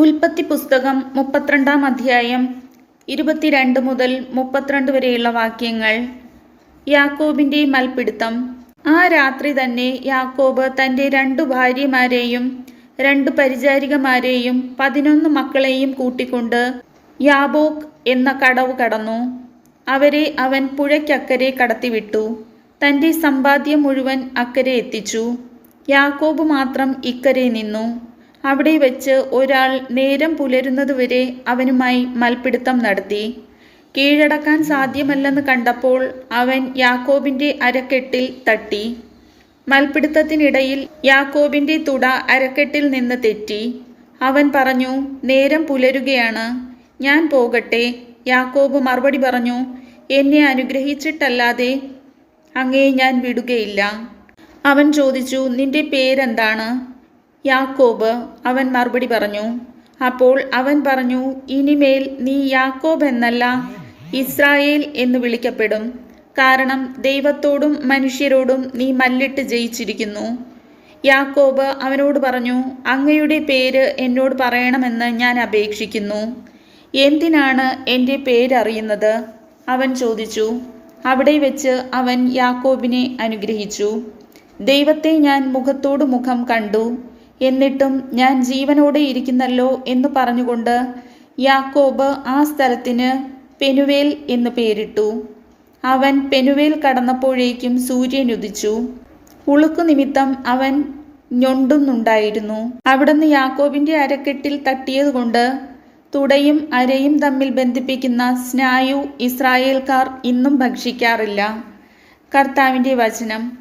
ഉൽപ്പത്തി പുസ്തകം മുപ്പത്തിരണ്ടാം അധ്യായം ഇരുപത്തിരണ്ട് മുതൽ മുപ്പത്തിരണ്ട് വരെയുള്ള വാക്യങ്ങൾ. യാക്കോബിന്റെ മൽപിടുത്തം. ആ രാത്രി തന്നെ യാക്കോബ് തന്റെ രണ്ടു ഭാര്യമാരെയും രണ്ട് പരിചാരികമാരെയും പതിനൊന്ന് മക്കളെയും കൂട്ടിക്കൊണ്ട് യാബോക് എന്ന കടവ് കടന്നു. അവരെ അവൻ പുഴയ്ക്കക്കരെ കടത്തിവിട്ടു. തന്റെ സമ്പാദ്യം മുഴുവൻ അക്കരെ എത്തിച്ചു. യാക്കോബ് മാത്രം ഇക്കരെ നിന്നു. അവിടെ വെച്ച് ഒരാൾ നേരം പുലരുന്നതുവരെ അവനുമായി മൽപിടുത്തം നടത്തി. കീഴടക്കാൻ സാധ്യമല്ലെന്ന് കണ്ടപ്പോൾ അവൻ യാക്കോബിന്റെ അരക്കെട്ടിൽ തട്ടി. മൽപിടുത്തത്തിനിടയിൽ യാക്കോബിന്റെ തുട അരക്കെട്ടിൽ നിന്ന് തെറ്റി. അവൻ പറഞ്ഞു നേരം പുലരുകയാണ്. ഞാൻ പോകട്ടെ. യാക്കോബ് മറുപടി പറഞ്ഞു എന്നെ അനുഗ്രഹിച്ചിട്ടല്ലാതെ അങ്ങേ ഞാൻ വിടുകയില്ല. അവൻ ചോദിച്ചു നിന്റെ പേരെന്താണ്? യാക്കോബ് അവൻ മറുപടി പറഞ്ഞു അപ്പോൾ അവൻ പറഞ്ഞു ഇനിമേൽ നീ യാക്കോബ് എന്നല്ല ഇസ്രായേൽ എന്ന് വിളിക്കപ്പെടും. കാരണം ദൈവത്തോടും മനുഷ്യരോടും നീ മല്ലിട്ട് ജയിച്ചിരിക്കുന്നു. യാക്കോബ് അവനോട് പറഞ്ഞു അങ്ങയുടെ പേര് എന്നോട് പറയണമെന്ന് ഞാൻ അപേക്ഷിക്കുന്നു. എന്തിനാണ് എന്റെ പേരറിയുന്നത് അവൻ ചോദിച്ചു അവിടെ വെച്ച് അവൻ യാക്കോബിനെ അനുഗ്രഹിച്ചു. ദൈവത്തെ ഞാൻ മുഖത്തോടു മുഖം കണ്ടു. എന്നിട്ടും ഞാൻ ജീവനോടെ ഇരിക്കുന്നല്ലോ എന്ന് പറഞ്ഞുകൊണ്ട് യാക്കോബ് ആ സ്ഥലത്തിന് പെനുവേൽ എന്ന് പേരിട്ടു. അവൻ പെനുവേൽ കടന്നപ്പോഴേക്കും സൂര്യൻ ഉദിച്ചു. ഉളുക്കു നിമിത്തം അവൻ ഞൊണ്ടുന്നുണ്ടായിരുന്നു. അവിടുന്ന് യാക്കോബിന്റെ അരക്കെട്ടിൽ തട്ടിയതുകൊണ്ട് തുടയും അരയും തമ്മിൽ ബന്ധിപ്പിക്കുന്ന സ്നായു ഇസ്രായേൽക്കാർ ഇന്നും ഭക്ഷിക്കാറില്ല. കർത്താവിന്റെ വചനം.